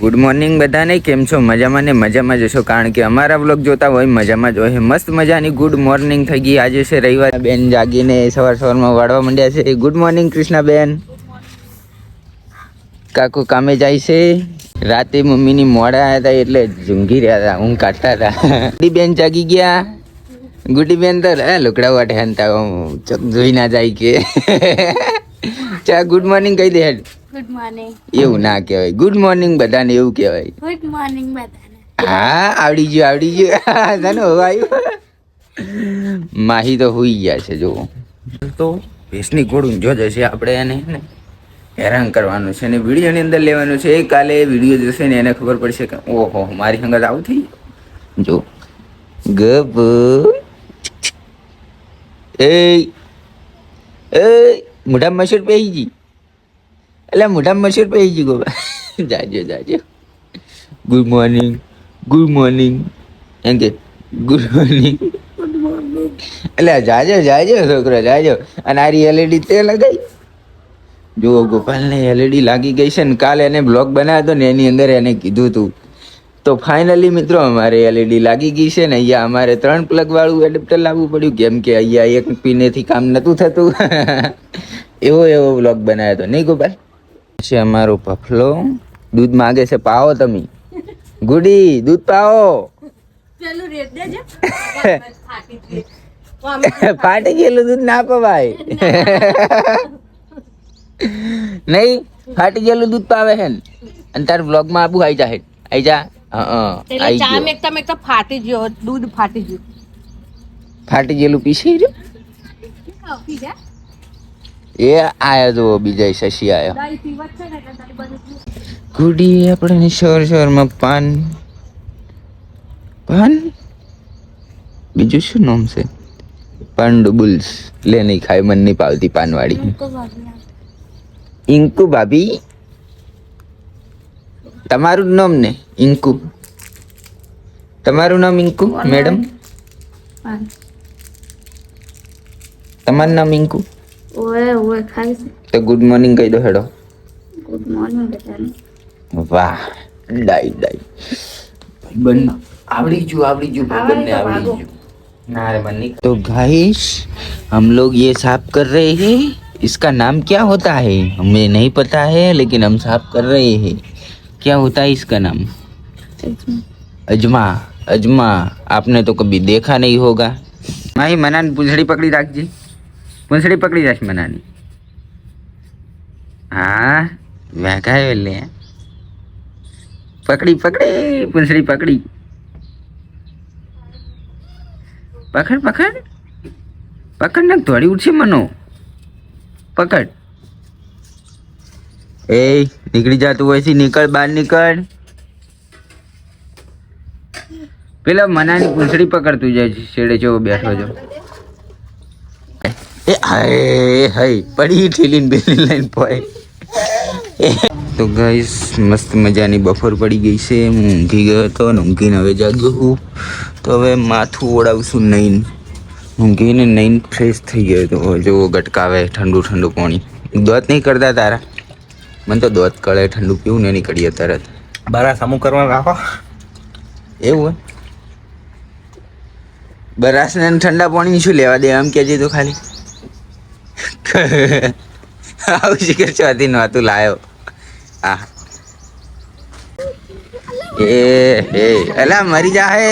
Good morning બધાને, કેમ છો? મજામાં ને મજામાં જશો કારણ કે અમારા બ્લોગ જોતા હોય, મજામાં જ હોય. મસ્ત મજાની ગુડ મોર્નિંગ થઈ ગઈ. આજે છે રવિવાર. બેન જાગીને સવાર સવારમાં વાળવા માંડ્યા છે. Good morning Krishnaben. કાકુ કામે જાય છે. રાતે મમ્મીની મોડા હતા એટલે ઝૂંઘી રહ્યા હતા હું કાઢતા હતા ગુડી બેન જાગી ગયા. ગુડી બેન તો લુકડા વાટે હંતા જોઈ ના જાય કે. ચા ગુડ મોર્નિંગ કહી દે હેડ. ગુડ મોર્નિંગ એવું ના કહેવાય. ગુડ મોર્નિંગ બધાને એવું કહેવાય. ગુડ મોર્નિંગ બધાને. હા આવડી ગયું આવડી ગયું. તને આવ્યું. માહી તો હોઈ ગયા છે જો તો ભેંસની ઘોડ જો જશે આપણે એને ને? હેરાન કરવાનું છે ને વિડીયોની અંદર લેવાનું છે. એ કાલે વીડિયો જશે ને એને ખબર પડશે કે ઓહો મારી સંગત આવું થઈ. જો ગબ. એ એ મોઢા મસૂર પહેરી ગઈ. એટલે મોઢા મસૂર ગઈ ગોબા જાજો જાજો. ગુડ મોર્નિંગ ગુડ મોર્નિંગ એમ કે ગુડ મોર્નિંગ એટલે જાજો જાજો, છોકરો, જાજો. અને આ એલઈડી તે લગાઈ. જુઓ ગોપાલને એલઈડી લાગી ગઈ છે ને, કાલે એને બ્લોગ બનાવ્યો હતો ને, એની અંદર એને કીધું હતું તો ફાઇનલી મિત્રો, અમારે એલઈડી લાગી ગઈ છે ને, અહીંયા અમારે ત્રણ પ્લગ વાળું એડપ્ટર લાવવું પડ્યું. કેમ કે અહીંયા એક પીનેથી કામ નહોતું થતું. એવો એવો બ્લોગ બનાવ્યો હતો. નહીં ગોપાલ? છે અમારો પફલો દૂધ માગે છે પાવો તમે. ગુડી દૂધ પાવો ફાટી ગયેલું દૂધ ના પવાય. નહીં ફાટી ગયેલું દૂધ પાવે હે ને. અને તાર બ્લોગમાં આબુ આવી જા. ચા મેકતા મેકતા ફાટી ગયો દૂધ ફાટી ગયું. ફાટી ગયેલું પીસી રહ્યું? એ આયા જો બીજા શશી આયો. ગુડી આપણે શોર શોરમાં પાન. પાન? બીજું શું નામ છે? પાંડુબુલ્સ લે નહીં ખાય મન નહીં પાવતી પાનવાળી. ઇન્કુ ભાભી? તમારું નામ ને ઇન્કુ. તમારું નામ ઇન્કુ મેડમ? તમારું નામ ઇન્કુ? ઓએ ઓએ ખાઈ છે તો ગુડ મોર્નિંગ કહી દો હેડો ગુડ મોર્નિંગ બધાને વાહ ડાઈ ડાઈ બન आवड़ी जू आवड़ी जू बन ने आवड़ी जू ना रे बन्नी तो गाइस हम लोग ये साफ कर रहे हैं इसका नाम क्या होता है हमें नहीं पता है लेकिन हम साफ कर रहे हैं क्या होता है इसका नाम अजमा अजमा आपने तो कभी देखा नहीं होगा माही मनान पूंछड़ी पकड़ी રાખજે પૂંછડી પકડી રાખ મનાની હા વેગાયો લે. પકડી પકડી પૂંછડી પકડી. પકડ પકડ. પકડ ને થોડી ઉઠશે મનો. પકડ. એ, નીકળી જાતું હોય છે નીકળ, બહાર નીકળ. પેલા મનાની પૂંછડી પકડતું જાય છે, છેડે જો બેઠો છો. એ હાય હાય પડી ઠેલીને બેલી લાઈન પોય. તો ગાઈસ મસ્ત મજાની બફોર પડી ગઈ છે. હું ઊંઘી ગયો હતો અને ઊંઘીને હવે જાગ્યો હું. તો હવે માથું ઓળાવશું નહીં ઊંઘીને નહીં ફ્રેશ થઈ ગયો તો જો ગટકાવે ઠંડુ ઠંડુ પાણી. દોત નહીં કરતા તારા. મને તો દોત કળે ઠંડુ પીવું ને નીકળીએ તરત. બરા સામું કરવા રાખો. એવું હોય? બરાસને ઠંડા પાણી શું લેવા દે? આમ કહેજે તો ખાલી. આવું શિખર ચોથી નહોતું લાયો. આ. એ હે અલા મરી જા હે.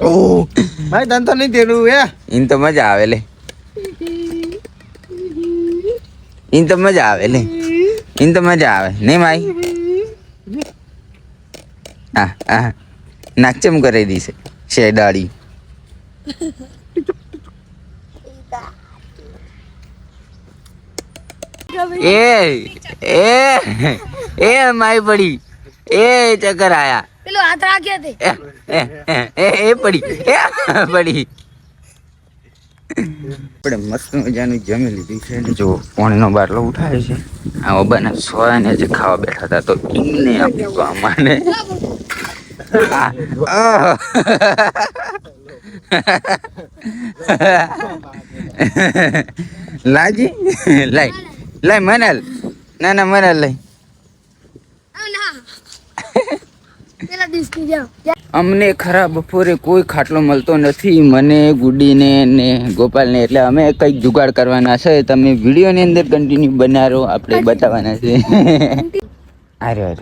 ઓ ભાઈ તને તો નહીં તેલું એ ઇન તો મજા આવે લે. ઇન તો મજા આવે લે. ઇન તો મજા આવે. નહીં માઈ? હા હા. નાચમ કરી દીશે શેડાળી એ એ એ માય પડી. એ ચક્કર આયા. પેલો હાથ રાખ્યો તે. એ એ પડી એ પડી. આપણે મસ્ત મજાનું જમી લીધી છે ને. જો પાણીનો બાટલો ઉઠાવે છે. આ ઓબાના સોયાને જે ખાવા બેઠા હતા તો એમને આપ્યું અમાને આ, આહ. લાજી? લઈ લઈ મનાલ. ના ના મનાલ લઈ અમને ખરા બપોરે કોઈ ખાટલો મળતો નથી. મને ગુડીને ને ગોપાલને. એટલે અમે કંઈક જુગાડ કરવાના છે. તમે વિડીયોની અંદર કન્ટિન્યુ બનારો. આપણે બતાવવાના છે. આર્યો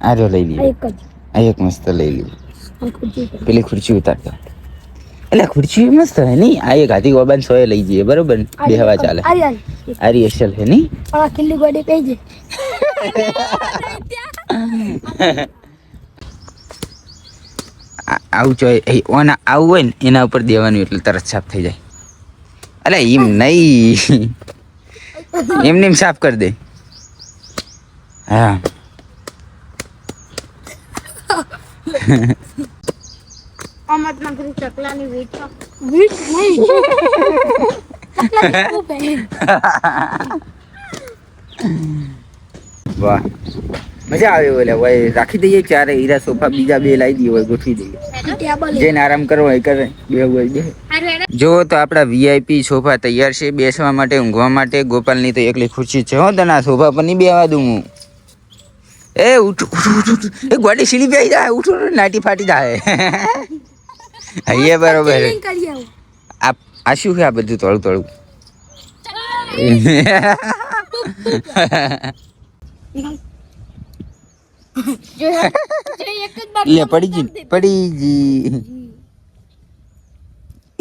આર્યો. લઈ લઈએ આ એક મસ્ત લઈ આ પર. પેલી ખુરશી ઉતારતો એટલે ખુરશી મસ્ત હે નહીં આ એક હાથી ગોબાન સોએ લઈ જઈએ બરોબર? બે હવા ચાલે આરી અસલ હે નહીં આ કિલ્લી ગોડી કઈ છે આવું ચોય ઓના આવું હોય ને એના ઉપર દેવાનું એટલે તરત સાફ થઈ જાય અલે એમ નહીં એમને એમ સાફ કરી દે હા ચકલાની વીટ વીટ નહીં. વાહ. મજા આવે ઓલે ભાઈ રાખી દઈએ ચારે હીરા સોફા બીજા બે લાવી દઈએ હોય ગોઠવી દઈએ. જેને આરામ કરવો હોય કરે. બે હોય બે. જો તો આપણા વીઆઈપી સોફા તૈયાર છે. બેસવા માટે ઊંઘવા માટે. ગોપાલની તો એકલી ખુરશી છે. હો તને સોફા પર નહીં બેવા દઉં હું. એ ઉઠ ઉઠ ઉઠ ઉઠ. એ ગોડી સીડી બેસી જાય ઉઠું નાટી ફાટી જાય અહીંયા બરોબર. આ આ શું છે આ બધું તળું બાર લે પડી જી પડી જી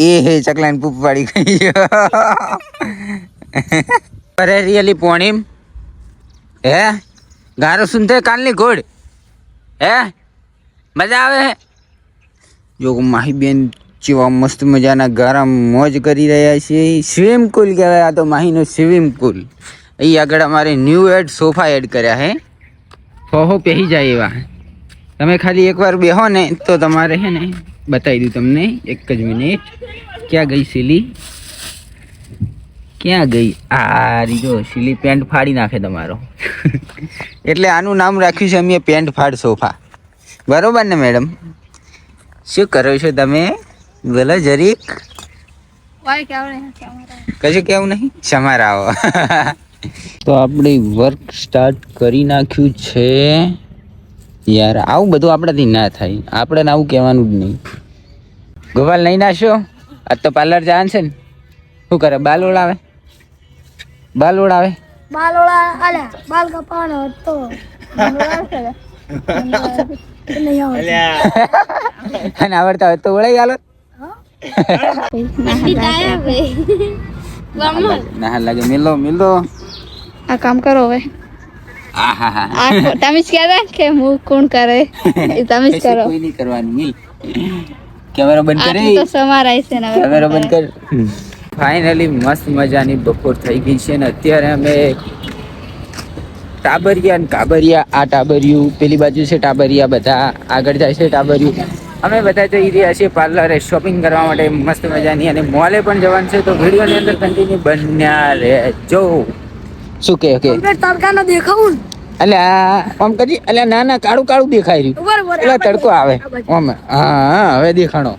એ હે ચકલાને પૂપ પાડી ગઈ. અરે રિયલી પોણીમ? હે? ગારો સુનતે કાલની ઘોડ. હે? મજા આવે હે? જો માહી બેન જેવા મસ્ત મજાના ગારા મોજ કરી રહ્યા છે. સ્વિમિંગ પુલ કહેવાય આ તો માહીનો સ્વિમિંગ પુલ. અહીં આગળ અમારે ન્યૂ એડ સોફા એડ કર્યા હે. ફોહો પહેરી જાય એવા. તમે ખાલી એકવાર બેહો ને તો તમારે હે ને બતાવી દઉં તમને એક જ મિનિટ. ક્યાં ગઈ સિલી? ક્યાં ગઈ? આ રીજો સિલી પેન્ટ ફાડી નાખે તમારો. એટલે આનું નામ રાખ્યું છે અમે પેન્ટ ફાડ સોફા. બરોબર ને મેડમ શું કરો છો તમે? બોલો જરીક. કશું કેવું નહીં? સમારાવો તો આપણે વર્ક સ્ટાર્ટ કરી નાખ્યું છે. યાર આવું બધું આપણાથી ના થાય. આપણે આવું કહેવાનું જ નહીં. ગોપાલ નહીં નાશો? આજ તો પાર્લર જવાનું છે ને. શું કરે? બાલ ઓળાવે બાલ ઓળાવે બાલ ઓળા અલે બાલ કપાવાનો હતો. નહીં આવડે અને આવડતા હોય તો ઓળાઈ આલો ના લાગે. મિલો મિલો. આ કામ કરો હવે. તમે જ કહેતા કે હું કોણ કરે? તમે જ કરો. કોઈ નહીં કરવાની મિલ. કેમેરા બંધ કરી. તો સમારાય છે ને હવે. બંધ કર. ફાઇનલી મસ્ત મજાની બપોર થઈ ગઈ છે ને અત્યારે અમે ટાબરિયા ને કાબરિયા આ ટાબરિયું પેલી બાજુ છે ટાબરિયા બધા આગળ જાય છે ટાબરિયું. અમે બધા જઈ રહ્યા છીએ પાર્લરે શોપિંગ કરવા માટે મસ્ત મજાની અને મોલે પણ જવાનું છે તો વિડીયોની અંદર કન્ટિન્યુ બન્યા રહેજો. શું કે કે? તડકાનો દેખાવું અલે આમ કરી અલે ના ના કાળું કાળું દેખાય રહ્યું. એટલે તડકો આવે. ઓમ હા હવે દેખાણો.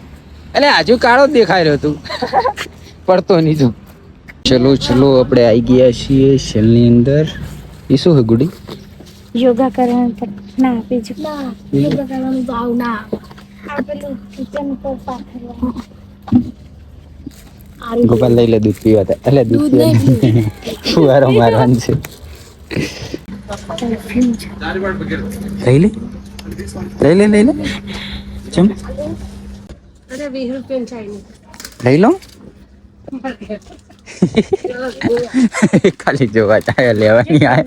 એટલે હજુ કાળો જ દેખાઈ રહ્યો તું. પડતો નહીં જો ચલો ચલો આપણે આવી ગયા છીએ સેલની અંદર. એ શું હોય ગુડી? યોગા કરવાનું ના બીજું ના યોગા કરવાનું તો આવ ના. કિચન પર ગોપાલ લઈ લે દૂધ પીવા તા. એટલે દૂધ પીવા. ફુવારો મારવાનું છે. લઈ લે. લઈ લે લઈ લે. ચમ. અરે રૂપિયા લઈ લો. ખાલી જોવા ચાય લેવાની આ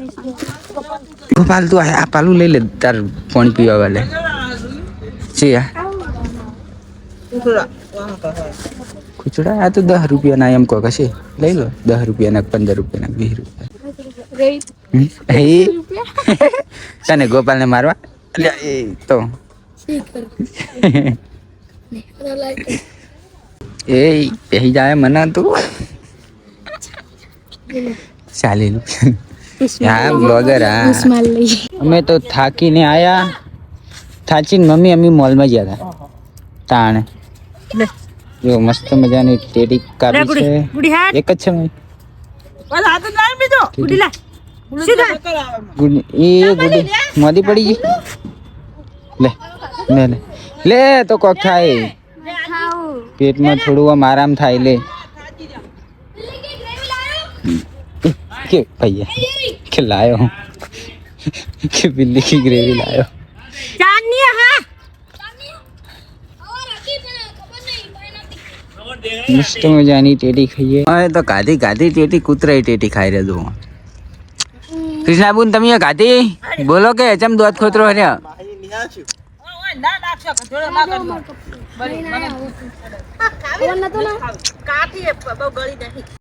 ગોપાલ તું આ પાલું લઈ લે તાર ફોન પીવા વાલે. છે ખુચડા? આ તો દસ રૂપિયાના એમ કહો કશે લઈ લો દસ રૂપિયાના પંદર રૂપિયાના વીસ રૂપિયા તને ગોપાલને મારવા? તો. એ પહેરી જાય મને તું. ચાલી હા બ્લોગર હા. અમે તો થાકીને આયા. થાચીને મમ્મી અમે મોલમાં ગયા હતા તાણે. જો મસ્ત મજાની ટેડી કાપી છે. એક જ છે મમ્મી. મોદી પડી ગઈ? લે લે. લે તો કોક થાય. પેટમાં થોડું આમ આરામ થાય લે. કે ભાઈ કે લાયો? કે બિલ્લી કી ગ્રેવી લાયો? મસ્ત મજાની ટેટી ખાઈએ. અરે તો કાધી કાધી ટેટી કૂતરાઈ ટેટી ખાઈ રહ્યો છું કૃષ્ણાબુન તમે કાધી બોલો કે ચમ દોધ ખોતરો હર્યા ખાવું ગળી ને